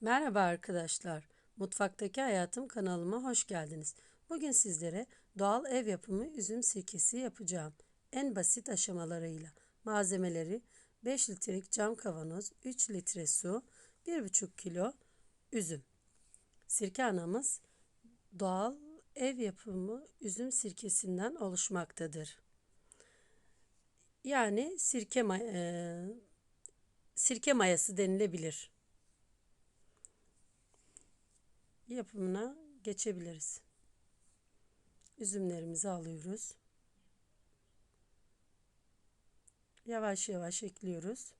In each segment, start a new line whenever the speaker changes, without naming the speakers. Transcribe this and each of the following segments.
Merhaba arkadaşlar. Mutfaktaki Hayatım kanalıma hoş geldiniz. Bugün sizlere doğal ev yapımı üzüm sirkesi yapacağım. En basit aşamalarıyla. Malzemeleri 5 litrelik cam kavanoz, 3 litre su, 1,5 kilo üzüm. Sirke anamız doğal ev yapımı üzüm sirkesinden oluşmaktadır. Yani sirke, e, sirke mayası denilebilir. Yapımına geçebiliriz. Üzümlerimizi alıyoruz. Yavaş yavaş ekliyoruz.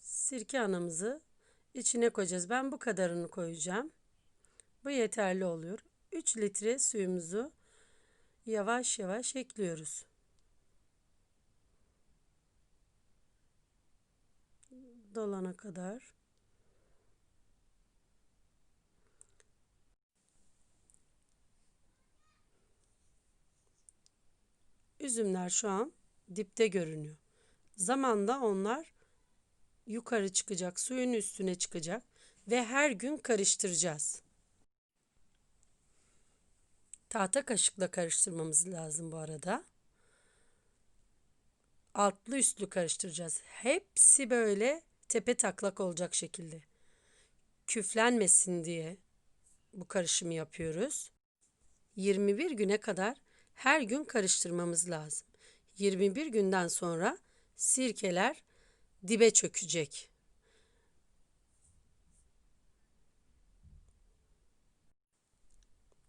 Sirke anamızı içine koyacağız. Ben bu kadarını koyacağım. Bu yeterli oluyor. 3 litre suyumuzu yavaş yavaş ekliyoruz. Dolana kadar. Üzümler şu an dipte görünüyor. Zamanla onlar yukarı çıkacak, suyun üstüne çıkacak ve her gün karıştıracağız. Tahta kaşıkla karıştırmamız lazım bu arada. Altlı üstlü karıştıracağız. Hepsi böyle tepe taklak olacak şekilde. Küflenmesin diye bu karışımı yapıyoruz. 21 güne kadar her gün karıştırmamız lazım. 21 günden sonra sirkeler dibe çökecek.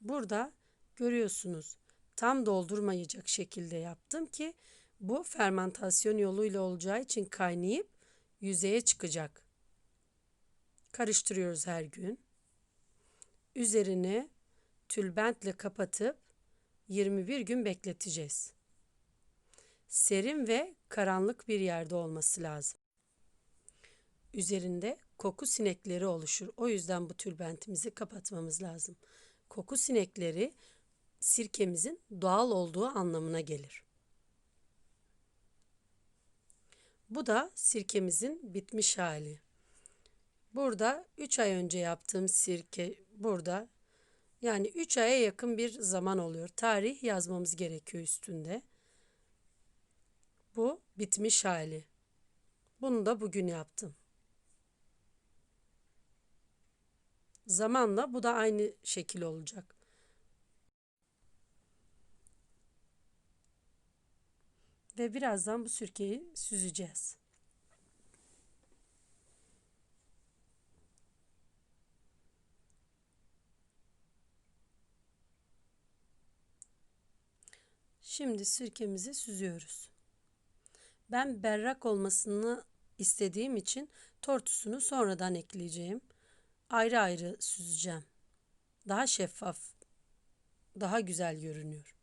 Burada görüyorsunuz tam doldurmayacak şekilde yaptım ki bu fermentasyon yoluyla olacağı için kaynayıp yüzeye çıkacak. Karıştırıyoruz her gün. Üzerini tülbentle kapatıp 21 gün bekleteceğiz. Serin ve karanlık bir yerde olması lazım. Üzerinde koku sinekleri oluşur. O yüzden bu tülbentimizi kapatmamız lazım. Koku sinekleri sirkemizin doğal olduğu anlamına gelir. Bu da sirkemizin bitmiş hali. Burada 3 ay önce yaptığım sirke burada yani 3 aya yakın bir zaman oluyor. Tarih yazmamız gerekiyor üstünde. Bu bitmiş hali. Bunu da bugün yaptım. Zamanla bu da aynı şekil olacak. Ve birazdan bu sirkeyi süzeceğiz. Şimdi sirkemizi süzüyoruz. Ben berrak olmasını istediğim için tortusunu sonradan ekleyeceğim. Ayrı ayrı süzeceğim. Daha şeffaf, daha güzel görünüyor.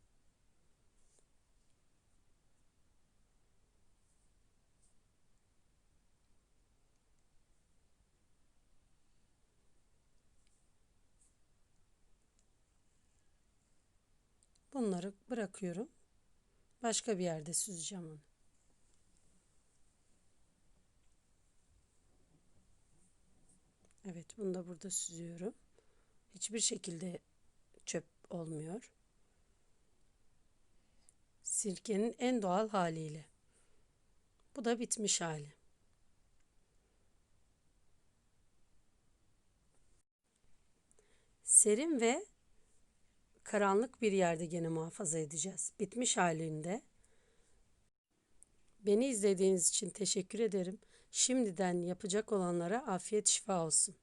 Bunları bırakıyorum. Başka bir yerde süzeceğim onu. Evet, bunu da burada süzüyorum. Hiçbir şekilde çöp olmuyor. Sirkenin en doğal haliyle. Bu da bitmiş hali. Serin ve karanlık bir yerde gene muhafaza edeceğiz. Bitmiş halinde. Beni izlediğiniz için teşekkür ederim. Şimdiden yapacak olanlara afiyet şifa olsun.